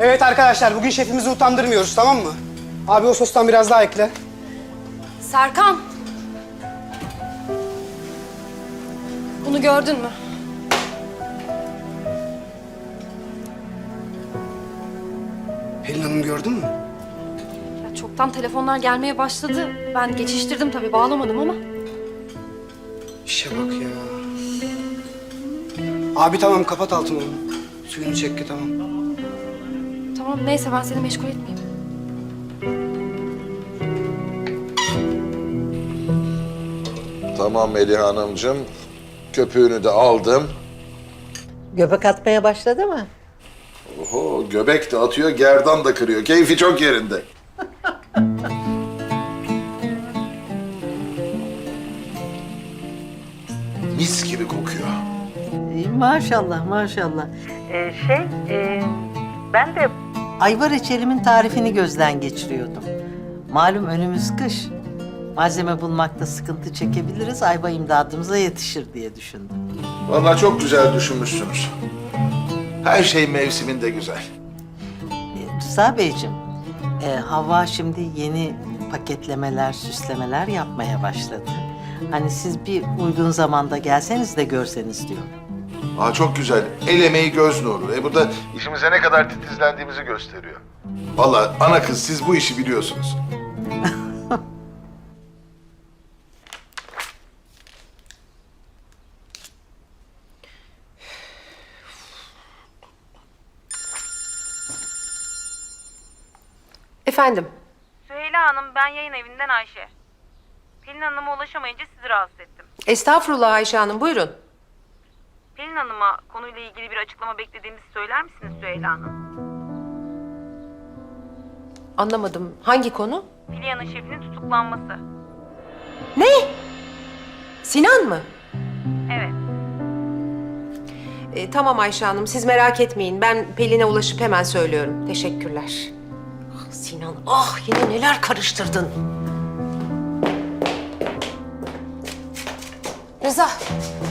Evet arkadaşlar bugün şefimizi utandırmıyoruz tamam mı? Abi o sostan biraz daha ekle. Serkan. Bunu gördün mü? Pelin Hanım gördün mü? Ya çoktan telefonlar gelmeye başladı. Ben geçiştirdim tabii bağlamadım ama. İşe bak ya. Abi tamam kapat altını. Suyunu çekti tamam. Tamam neyse ben seni meşgul etmeyeyim. Tamam Melih Hanımcığım. Köpüğünü de aldım. Göbek atmaya başladı mı? Oho, göbek de atıyor, gerdan da kırıyor. Keyfi çok yerinde. Mis gibi kokuyor. Maşallah maşallah. Ee, şey e, ben de ayva reçelimin tarifini gözden geçiriyordum. Malum önümüz kış. Malzeme bulmakta sıkıntı çekebiliriz. Ayva imdadımıza yetişir diye düşündüm. Vallahi çok güzel düşünmüşsünüz. Her şey mevsiminde güzel. Ee, Rıza Beyciğim, e, Havva şimdi yeni paketlemeler, süslemeler yapmaya başladı. Hani siz bir uygun zamanda gelseniz de görseniz diyor. Aa çok güzel. El emeği göz nuru. E bu da işimize ne kadar titizlendiğimizi gösteriyor. Vallahi ana kız siz bu işi biliyorsunuz. Efendim, Süheyla Hanım, ben yayın evinden Ayşe. Pelin Hanım'a ulaşamayınca sizi rahatsız ettim. estağfurullah Ayşe Hanım, buyurun. Pelin Hanım'a konuyla ilgili bir açıklama beklediğinizi söyler misiniz Süheyla Hanım? Anlamadım, hangi konu? Filya'nın şefinin tutuklanması. Ne? Sinan mı? Evet. E, tamam Ayşe Hanım, siz merak etmeyin. Ben Pelin'e ulaşıp hemen söylüyorum. Teşekkürler. Ah, Sinan, ah yine neler karıştırdın. Rıza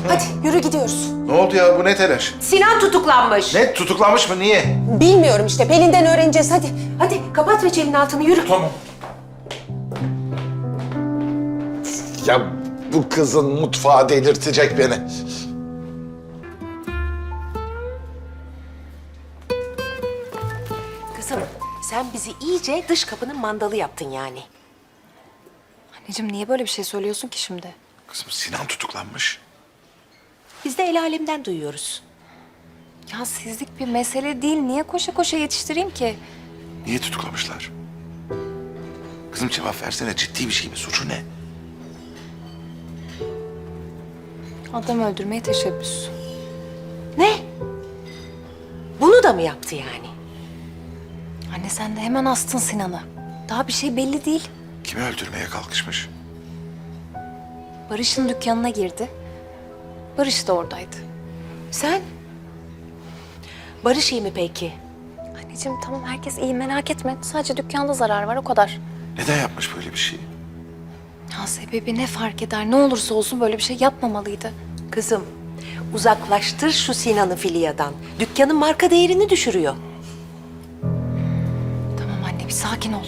hadi yürü gidiyoruz. Ne oldu ya bu ne telaş? Sinan tutuklanmış. Ne tutuklanmış mı niye? Bilmiyorum işte, Pelin'den öğreneceğiz. Hadi, hadi kapat reçelin altını, yürü. Tamam. Ya bu kızın mutfağı delirtecek beni. Kızım, sen bizi iyice dış kapının mandalı yaptın yani. Anneciğim niye böyle bir şey söylüyorsun ki şimdi? Kızım Sinan tutuklanmış. Biz de el alemden duyuyoruz. Ya sizlik bir mesele değil. Niye koşa koşa yetiştireyim ki? Niye tutuklamışlar? Kızım cevap versene ciddi bir şey mi? Suçu ne? Adam öldürmeye teşebbüs. Ne? Bunu da mı yaptı yani? Anne sen de hemen astın Sinan'ı. Daha bir şey belli değil. Kimi öldürmeye kalkışmış? Barış'ın dükkanına girdi. Barış da oradaydı. Sen? Barış iyi mi peki? Anneciğim tamam herkes iyi merak etme. Sadece dükkanda zarar var o kadar. Neden yapmış böyle bir şey? Ya sebebi ne fark eder? Ne olursa olsun böyle bir şey yapmamalıydı. Kızım, uzaklaştır şu Sinan'ı Filya'dan. Dükkanın marka değerini düşürüyor. Tamam anne bir sakin ol.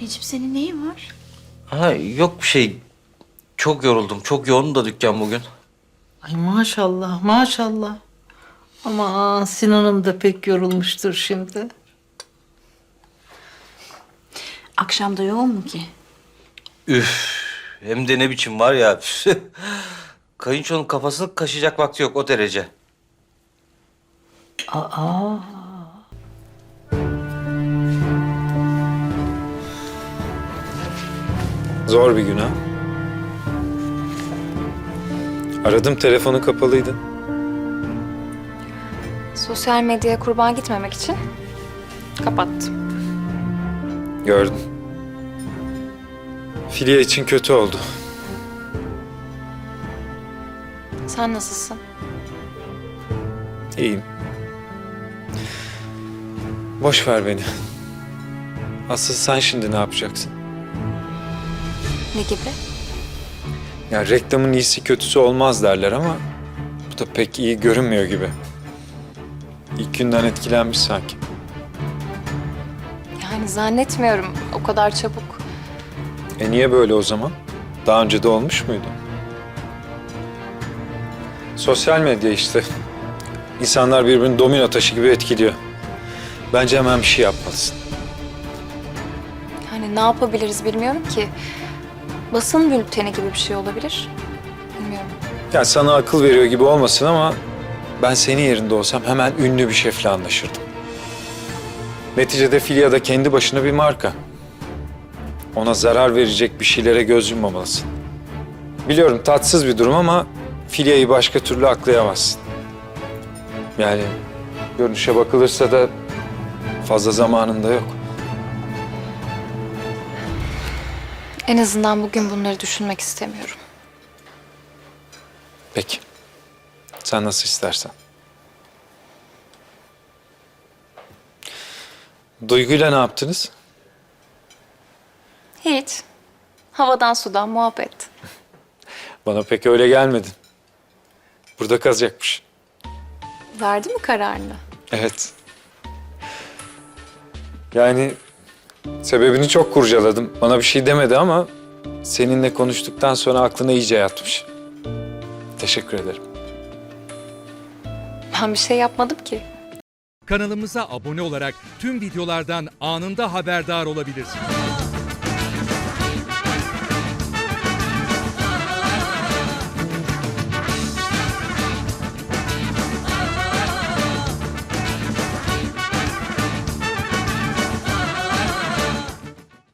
Necip senin neyin var? Ha yok bir şey. Çok yoruldum. Çok yoğun da dükkan bugün. Ay maşallah maşallah. Ama Sinan'ım da pek yorulmuştur şimdi. Akşamda yoğun mu ki? Üf. Hem de ne biçim var ya. Kayınçonun kafasını kaşıyacak vakti yok o derece. Aa. Zor bir gün ha. Aradım telefonu kapalıydı. Sosyal medyaya kurban gitmemek için kapattım. Gördüm. Filya için kötü oldu. Sen nasılsın? İyiyim. Boş ver beni. Asıl sen şimdi ne yapacaksın? Ne gibi? Ya reklamın iyisi kötüsü olmaz derler ama bu da pek iyi görünmüyor gibi. İlk günden etkilenmiş sanki. Yani zannetmiyorum o kadar çabuk. E niye böyle o zaman? Daha önce de olmuş muydu? Sosyal medya işte. İnsanlar birbirini domino taşı gibi etkiliyor. Bence hemen bir şey yapmalısın. Yani ne yapabiliriz bilmiyorum ki. Basın bülteni gibi bir şey olabilir. Bilmiyorum. Yani sana akıl veriyor gibi olmasın ama ben senin yerinde olsam hemen ünlü bir şefle anlaşırdım. Neticede Filya da kendi başına bir marka. Ona zarar verecek bir şeylere göz yummamalısın. Biliyorum tatsız bir durum ama Filya'yı başka türlü aklayamazsın. Yani görünüşe bakılırsa da fazla zamanında yok. En azından bugün bunları düşünmek istemiyorum. Peki. Sen nasıl istersen. Duygu'yla ne yaptınız? Hiç. Havadan sudan muhabbet. Bana pek öyle gelmedi. Burada kalacakmış. Verdi mi kararını? Evet. Yani sebebini çok kurcaladım. Bana bir şey demedi ama seninle konuştuktan sonra aklına iyice yatmış. Teşekkür ederim. Ben bir şey yapmadım ki. Kanalımıza abone olarak tüm videolardan anında haberdar olabilirsiniz.